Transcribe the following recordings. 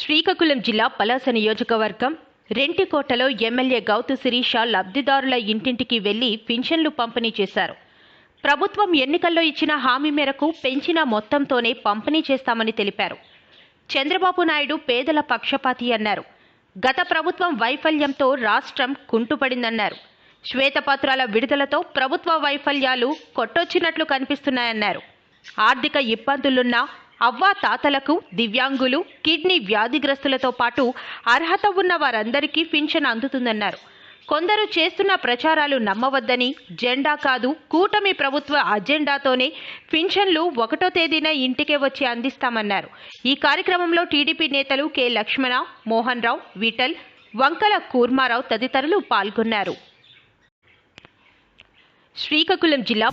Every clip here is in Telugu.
శ్రీకాకుళం జిల్లా పలాస నియోజకవర్గం రెంటికోటలో ఎమ్మెల్యే గౌతు శిరీష లబ్ధిదారుల ఇంటింటికి వెళ్ళి పింఛన్లు పంపిణీ చేశారు. ప్రభుత్వం ఎన్నికల్లో ఇచ్చిన హామీ మేరకు పెంచిన మొత్తంతోనే పంపిణీ చేస్తామని తెలిపారు. చంద్రబాబు నాయుడు పేదల పక్షపాతి అన్నారు. గత ప్రభుత్వం వైఫల్యంతో రాష్ట్రం కుంటుపడిందన్నారు. శ్వేతపత్రాల విడుదలతో ప్రభుత్వ వైఫల్యాలు కొట్టొచ్చినట్లు కనిపిస్తున్నాయన్నారు. ఆర్థిక ఇబ్బందులున్నా అవ్వా తాతలకు దివ్యాంగులు కిడ్నీ వ్యాధిగ్రస్తులతో పాటు అర్హత ఉన్న వారందరికీ పింఛన్ అందుతుందన్నారు. కొందరు చేస్తున్న ప్రచారాలు నమ్మవద్దని జెండా కాదు కూటమి ప్రభుత్వ అజెండాతోనే పింఛన్లు ఒకటో తేదీన ఇంటికే వచ్చి అందిస్తామన్నారు. ఈ కార్యక్రమంలో టీడీపీ నేతలు కె. లక్ష్మణ మోహన్ రావు విఠల్ వంకల కూర్మారావు తదితరులు పాల్గొన్నారు. శ్రీకాకుళం జిల్లా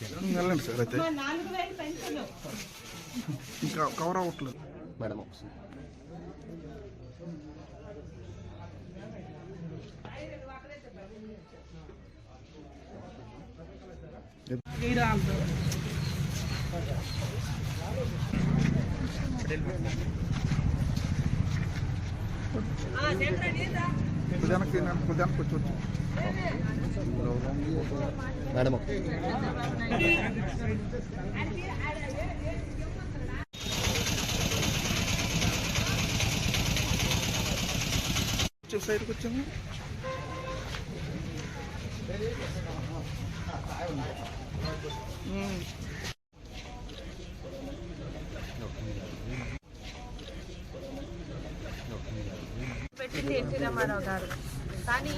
వెళ్ళండి సార్ అయితే. ఇంకా కవర్ అవ్వట్లేదు. మేడం ఒకసారి ఉదయానికి ఉదయానికి వచ్చి వచ్చి మేడం వచ్చి సైడ్కి వచ్చాము ఉమ్. ఎన్టీ రామారావు గారు. కానీ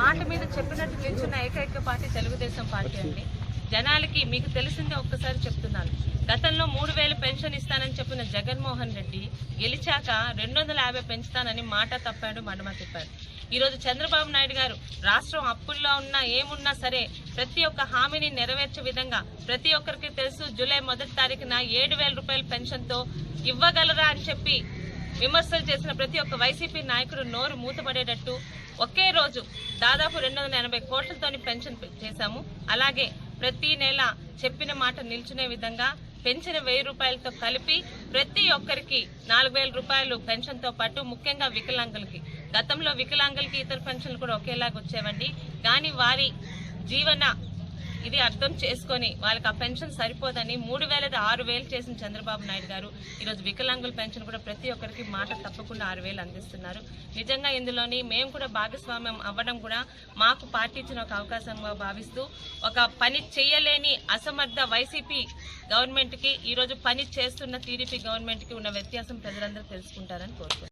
మాట మీద చెప్పినట్టు నిల్చున్న ఏకైక పార్టీ తెలుగుదేశం పార్టీ అండి. జనాలకి మీకు తెలిసిందే ఒక్కసారి చెప్తున్నాను. గతంలో మూడు వేలు పెన్షన్ ఇస్తానని చెప్పిన జగన్మోహన్ రెడ్డి గెలిచాక రెండు వందల యాభై పెంచుతానని మాట తప్పాడు మడమ తిప్పాడు. ఈరోజు చంద్రబాబు నాయుడు గారు రాష్ట్రం అప్పుల్లో ఉన్నా ఏమున్నా సరే ప్రతి ఒక్క హామీని నెరవేర్చే విధంగా ప్రతి ఒక్కరికి తెలుసు జూలై మొదటి తారీఖున ఏడు వేల రూపాయల పెన్షన్తో ఇవ్వగలరా అని చెప్పి విమర్శలు చేసిన ప్రతి ఒక్క వైసీపీ నాయకుడు నోరు మూతపడేటట్టు ఒకే రోజు దాదాపు రెండు వందల ఎనభై కోట్లతోని పెన్షన్ చేశాము. అలాగే ప్రతి నెల చెప్పిన మాట నిల్చునే విధంగా పెంచిన వెయ్యి రూపాయలతో కలిపి ప్రతి ఒక్కరికి నాలుగు వేల రూపాయలు పెన్షన్తో పాటు ముఖ్యంగా వికలాంగులకి. గతంలో వికలాంగులకి ఇతర పెన్షన్లు కూడా ఒకేలాగా వచ్చేవండి కానీ వారి జీవన ఇది అర్థం చేసుకొని వాళ్ళకి ఆ పెన్షన్ సరిపోదని మూడు వేలది ఆరు వేలు చేసిన చంద్రబాబు నాయుడు గారు ఈరోజు వికలాంగుల పెన్షన్ కూడా ప్రతి ఒక్కరికి మాట తప్పకుండా ఆరు వేలు అందిస్తున్నారు. నిజంగా ఇందులోని మేము కూడా భాగస్వామ్యం అవ్వడం కూడా మాకు పార్టీ ఇచ్చిన ఒక అవకాశంగా భావిస్తూ ఒక పని చేయలేని అసమర్థ వైసీపీ గవర్నమెంట్కి ఈరోజు పని చేస్తున్న టీడీపీ గవర్నమెంట్కి ఉన్న వ్యత్యాసం ప్రజలందరూ తెలుసుకుంటారని కోరుకుంటున్నాను